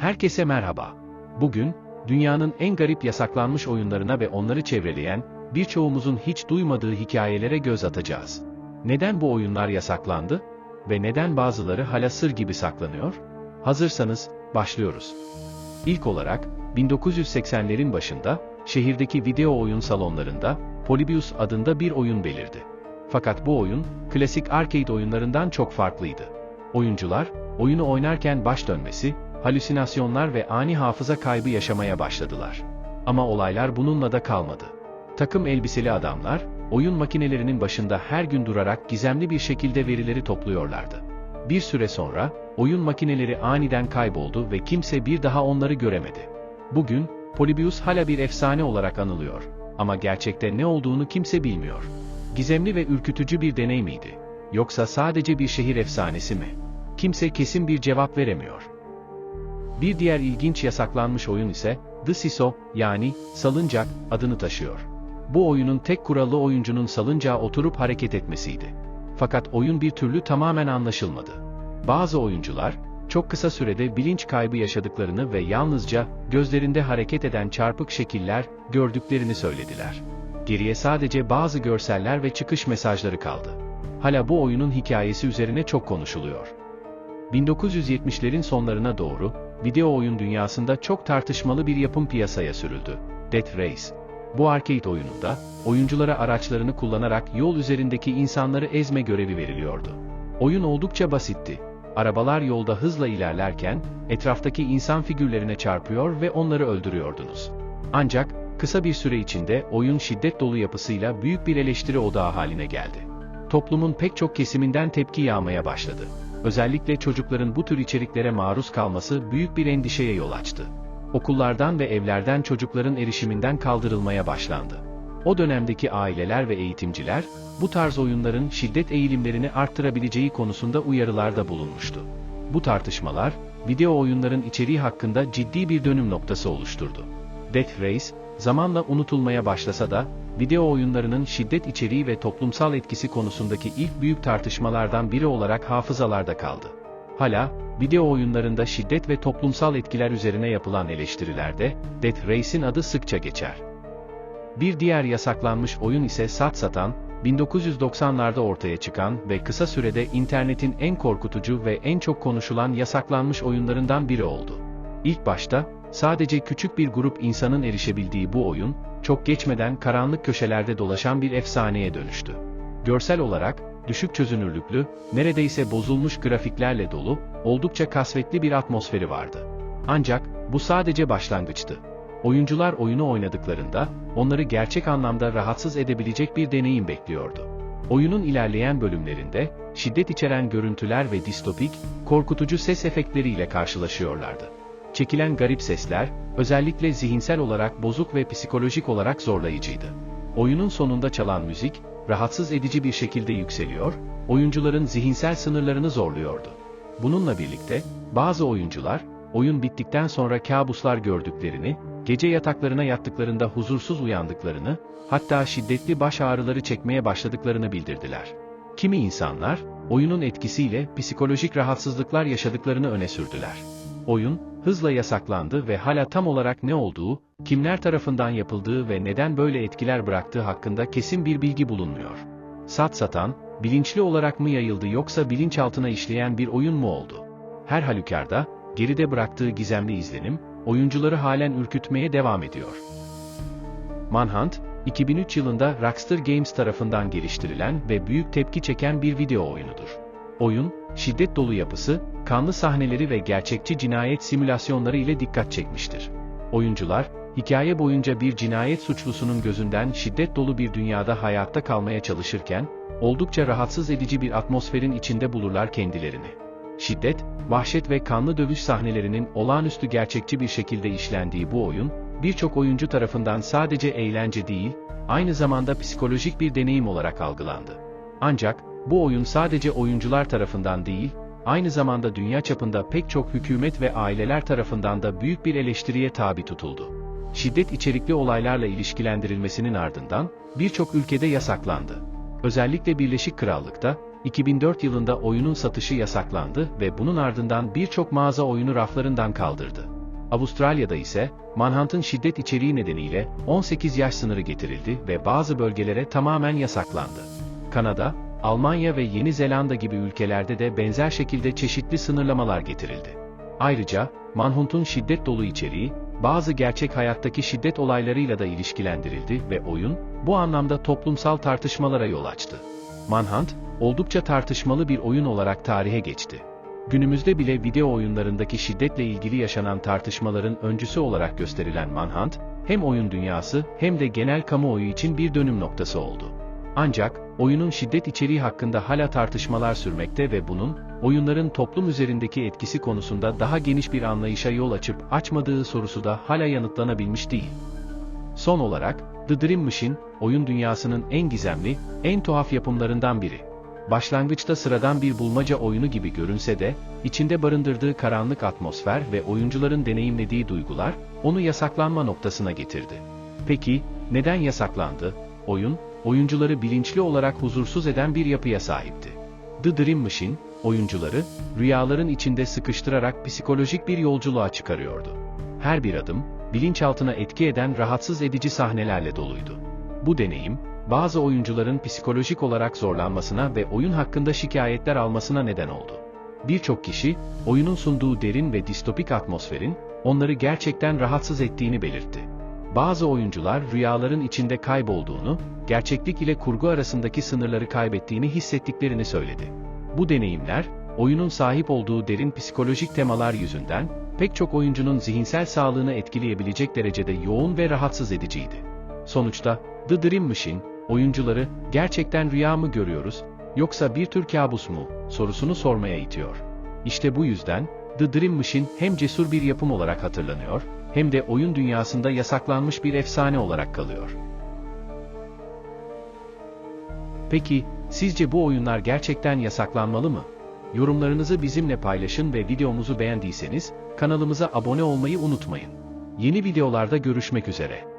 Herkese merhaba. Bugün, dünyanın en garip yasaklanmış oyunlarına ve onları çevreleyen, birçoğumuzun hiç duymadığı hikayelere göz atacağız. Neden bu oyunlar yasaklandı? Ve neden bazıları hala sır gibi saklanıyor? Hazırsanız, başlıyoruz. İlk olarak, 1980'lerin başında, şehirdeki video oyun salonlarında, Polybius adında bir oyun belirdi. Fakat bu oyun, klasik arcade oyunlarından çok farklıydı. Oyuncular, oyunu oynarken baş dönmesi, halüsinasyonlar ve ani hafıza kaybı yaşamaya başladılar. Ama olaylar bununla da kalmadı. Takım elbiseli adamlar, oyun makinelerinin başında her gün durarak gizemli bir şekilde verileri topluyorlardı. Bir süre sonra, oyun makineleri aniden kayboldu ve kimse bir daha onları göremedi. Bugün, Polybius hala bir efsane olarak anılıyor. Ama gerçekte ne olduğunu kimse bilmiyor. Gizemli ve ürkütücü bir deney miydi? Yoksa sadece bir şehir efsanesi mi? Kimse kesin bir cevap veremiyor. Bir diğer ilginç yasaklanmış oyun ise, The Siso, yani salıncak adını taşıyor. Bu oyunun tek kuralı oyuncunun salıncağa oturup hareket etmesiydi. Fakat oyun bir türlü tamamen anlaşılmadı. Bazı oyuncular, çok kısa sürede bilinç kaybı yaşadıklarını ve yalnızca gözlerinde hareket eden çarpık şekiller gördüklerini söylediler. Geriye sadece bazı görseller ve çıkış mesajları kaldı. Hala bu oyunun hikayesi üzerine çok konuşuluyor. 1970'lerin sonlarına doğru, video oyun dünyasında çok tartışmalı bir yapım piyasaya sürüldü. Death Race. Bu arcade oyununda, oyunculara araçlarını kullanarak yol üzerindeki insanları ezme görevi veriliyordu. Oyun oldukça basitti. Arabalar yolda hızla ilerlerken, etraftaki insan figürlerine çarpıyor ve onları öldürüyordunuz. Ancak, kısa bir süre içinde oyun şiddet dolu yapısıyla büyük bir eleştiri odağı haline geldi. Toplumun pek çok kesiminden tepki yağmaya başladı. Özellikle çocukların bu tür içeriklere maruz kalması büyük bir endişeye yol açtı. Okullardan ve evlerden çocukların erişiminden kaldırılmaya başlandı. O dönemdeki aileler ve eğitimciler, bu tarz oyunların şiddet eğilimlerini arttırabileceği konusunda uyarılarda bulunmuştu. Bu tartışmalar, video oyunların içeriği hakkında ciddi bir dönüm noktası oluşturdu. Death Race, zamanla unutulmaya başlasa da, video oyunlarının şiddet içeriği ve toplumsal etkisi konusundaki ilk büyük tartışmalardan biri olarak hafızalarda kaldı. Hala, video oyunlarında şiddet ve toplumsal etkiler üzerine yapılan eleştirilerde, Death Race'in adı sıkça geçer. Bir diğer yasaklanmış oyun ise Sat Satan, 1990'larda ortaya çıkan ve kısa sürede internetin en korkutucu ve en çok konuşulan yasaklanmış oyunlarından biri oldu. İlk başta, sadece küçük bir grup insanın erişebildiği bu oyun, çok geçmeden karanlık köşelerde dolaşan bir efsaneye dönüştü. Görsel olarak, düşük çözünürlüklü, neredeyse bozulmuş grafiklerle dolu, oldukça kasvetli bir atmosferi vardı. Ancak, bu sadece başlangıçtı. Oyuncular oyunu oynadıklarında, onları gerçek anlamda rahatsız edebilecek bir deneyim bekliyordu. Oyunun ilerleyen bölümlerinde, şiddet içeren görüntüler ve distopik, korkutucu ses efektleriyle karşılaşıyorlardı. Çekilen garip sesler, özellikle zihinsel olarak bozuk ve psikolojik olarak zorlayıcıydı. Oyunun sonunda çalan müzik, rahatsız edici bir şekilde yükseliyor, oyuncuların zihinsel sınırlarını zorluyordu. Bununla birlikte, bazı oyuncular, oyun bittikten sonra kabuslar gördüklerini, gece yataklarına yattıklarında huzursuz uyandıklarını, hatta şiddetli baş ağrıları çekmeye başladıklarını bildirdiler. Kimi insanlar, oyunun etkisiyle psikolojik rahatsızlıklar yaşadıklarını öne sürdüler. Oyun, hızla yasaklandı ve hala tam olarak ne olduğu, kimler tarafından yapıldığı ve neden böyle etkiler bıraktığı hakkında kesin bir bilgi bulunmuyor. Sat satan, bilinçli olarak mı yayıldı yoksa bilinçaltına işleyen bir oyun mu oldu? Her halükarda, geride bıraktığı gizemli izlenim, oyuncuları halen ürkütmeye devam ediyor. Manhunt, 2003 yılında Rockstar Games tarafından geliştirilen ve büyük tepki çeken bir video oyunudur. Oyun, şiddet dolu yapısı, kanlı sahneleri ve gerçekçi cinayet simülasyonları ile dikkat çekmiştir. Oyuncular, hikaye boyunca bir cinayet suçlusunun gözünden şiddet dolu bir dünyada hayatta kalmaya çalışırken, oldukça rahatsız edici bir atmosferin içinde bulurlar kendilerini. Şiddet, vahşet ve kanlı dövüş sahnelerinin olağanüstü gerçekçi bir şekilde işlendiği bu oyun, birçok oyuncu tarafından sadece eğlence değil, aynı zamanda psikolojik bir deneyim olarak algılandı. Ancak, bu oyun sadece oyuncular tarafından değil, aynı zamanda dünya çapında pek çok hükümet ve aileler tarafından da büyük bir eleştiriye tabi tutuldu. Şiddet içerikli olaylarla ilişkilendirilmesinin ardından, birçok ülkede yasaklandı. Özellikle Birleşik Krallık'ta, 2004 yılında oyunun satışı yasaklandı ve bunun ardından birçok mağaza oyunu raflarından kaldırdı. Avustralya'da ise, Manhunt'ın şiddet içeriği nedeniyle 18 yaş sınırı getirildi ve bazı bölgelere tamamen yasaklandı. Kanada, Almanya ve Yeni Zelanda gibi ülkelerde de benzer şekilde çeşitli sınırlamalar getirildi. Ayrıca, Manhunt'un şiddet dolu içeriği, bazı gerçek hayattaki şiddet olaylarıyla da ilişkilendirildi ve oyun, bu anlamda toplumsal tartışmalara yol açtı. Manhunt, oldukça tartışmalı bir oyun olarak tarihe geçti. Günümüzde bile video oyunlarındaki şiddetle ilgili yaşanan tartışmaların öncüsü olarak gösterilen Manhunt, hem oyun dünyası hem de genel kamuoyu için bir dönüm noktası oldu. Ancak, oyunun şiddet içeriği hakkında hala tartışmalar sürmekte ve bunun, oyunların toplum üzerindeki etkisi konusunda daha geniş bir anlayışa yol açıp açmadığı sorusu da hala yanıtlanabilmiş değil. Son olarak, The Dream Machine, oyun dünyasının en gizemli, en tuhaf yapımlarından biri. Başlangıçta sıradan bir bulmaca oyunu gibi görünse de, içinde barındırdığı karanlık atmosfer ve oyuncuların deneyimlediği duygular, onu yasaklanma noktasına getirdi. Peki, neden yasaklandı? Oyun, oyuncuları bilinçli olarak huzursuz eden bir yapıya sahipti. The Dream Machine, oyuncuları, rüyaların içinde sıkıştırarak psikolojik bir yolculuğa çıkarıyordu. Her bir adım, bilinçaltına etki eden rahatsız edici sahnelerle doluydu. Bu deneyim, bazı oyuncuların psikolojik olarak zorlanmasına ve oyun hakkında şikayetler almasına neden oldu. Birçok kişi, oyunun sunduğu derin ve distopik atmosferin, onları gerçekten rahatsız ettiğini belirtti. Bazı oyuncular rüyaların içinde kaybolduğunu, gerçeklik ile kurgu arasındaki sınırları kaybettiğini hissettiklerini söyledi. Bu deneyimler, oyunun sahip olduğu derin psikolojik temalar yüzünden, pek çok oyuncunun zihinsel sağlığını etkileyebilecek derecede yoğun ve rahatsız ediciydi. Sonuçta, The Dream Machine, oyuncuları, gerçekten rüya mı görüyoruz, yoksa bir tür kabus mu, sorusunu sormaya itiyor. İşte bu yüzden, The Dream Machine hem cesur bir yapım olarak hatırlanıyor, hem de oyun dünyasında yasaklanmış bir efsane olarak kalıyor. Peki, sizce bu oyunlar gerçekten yasaklanmalı mı? Yorumlarınızı bizimle paylaşın ve videomuzu beğendiyseniz, kanalımıza abone olmayı unutmayın. Yeni videolarda görüşmek üzere.